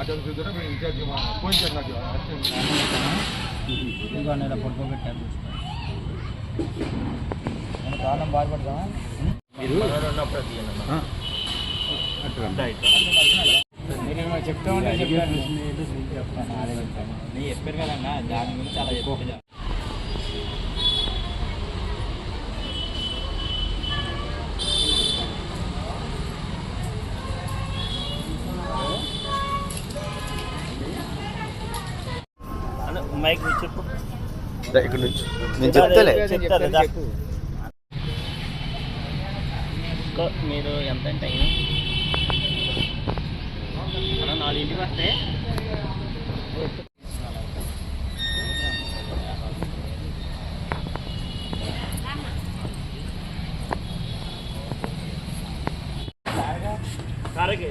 మాట్లాడుతూ చూద్దాం మీరు ఇన్ఛార్జ్ ఫోన్ నాకు కాలం బాధపడతామా చెప్తా ఉంటే చెప్పాను నేను చెప్పారు కదన్నా దాని గురించి అలా చెప్పు మైక్ చెప్పు. దా, ఇక్కడ నుంచి. నేను చెప్తలే. మీరు ఎంత టైం మనం నాలుగింటికి వస్తే. కారకి.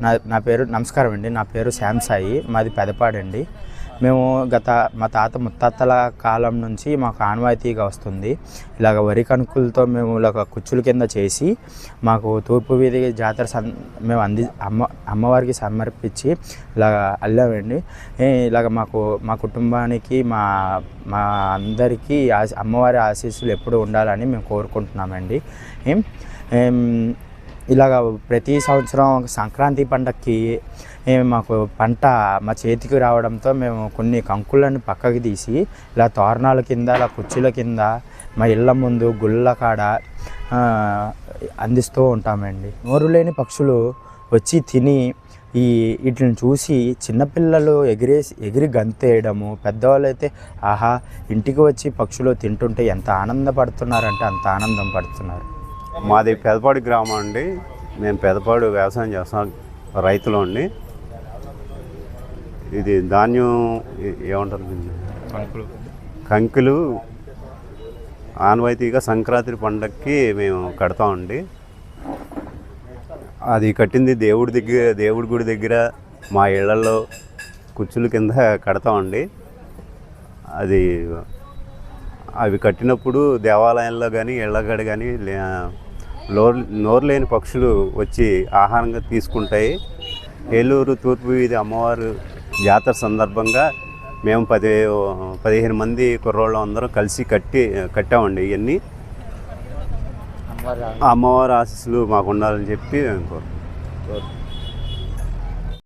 నా నా పేరు నమస్కారం అండి. నా పేరు శ్యామ్ సాయి. మాది పెదపాడండి మేము గత మా తాత ముత్తాతల కాలం నుంచి మాకు ఆనవాయితీగా వస్తుంది. ఇలాగ వరి కణుకులతో మేము ఇలాగ కుచ్చుల కింద చేసి మాకు తూర్పు వీధి జాతర సన్ మేము అంది అమ్మ అమ్మవారికి సమర్పించి ఇలాగ అల్లామండి. ఇలాగ మాకు మా కుటుంబానికి మా మా అందరికీ అమ్మవారి ఆశీస్సులు ఎప్పుడు ఉండాలని మేము కోరుకుంటున్నామండి. ఇలాగ ప్రతి సంవత్సరం సంక్రాంతి పండక్కి మాకు పంట మా చేతికి రావడంతో మేము కొన్ని కంకులను పక్కకి తీసి ఇలా తోరణాల కింద ఇలా కుర్చీల కింద మా ఇళ్ళ ముందు గుళ్ళ కాడ అందిస్తూ ఉంటామండి. నోరు లేని పక్షులు వచ్చి తిని ఈ వీటిని చూసి చిన్నపిల్లలు ఎగిరేసి ఎగిరి గంతేయడము పెద్దవాళ్ళు అయితే ఆహా ఇంటికి వచ్చి పక్షులు తింటుంటే ఎంత ఆనందపడుతున్నారంటే అంత ఆనందం పడుతున్నారు. మాది పెదపాడు గ్రామం అండి. మేము పెదపాడు వ్యవసాయం చేస్తాం రైతులు అండి ఇది ధాన్యం ఏమంటారు దీన్ని? కంకులు. ఆనవాయితీగా సంక్రాంతి పండగకి మేము కడతామండి. అది కట్టింది దేవుడి దగ్గర దేవుడి గుడి దగ్గర మా ఇళ్ళలో కుర్చీల కింద కడతామండి. అది అవి కట్టినప్పుడు దేవాలయాల్లో కానీ ఇళ్ళగడ కానీ నోరు నోరు లేని పక్షులు వచ్చి ఆహారంగా తీసుకుంటాయి. ఏలూరు తూర్పు వీధి అమ్మవారు జాతర సందర్భంగా మేము పది పదిహేను మంది కుర్రోళ్ళు అందరం కలిసి కట్టి కట్టామండి ఇవన్నీ అమ్మవారి ఆశీస్సులు. మాకు ఉండాలని చెప్పి కోరు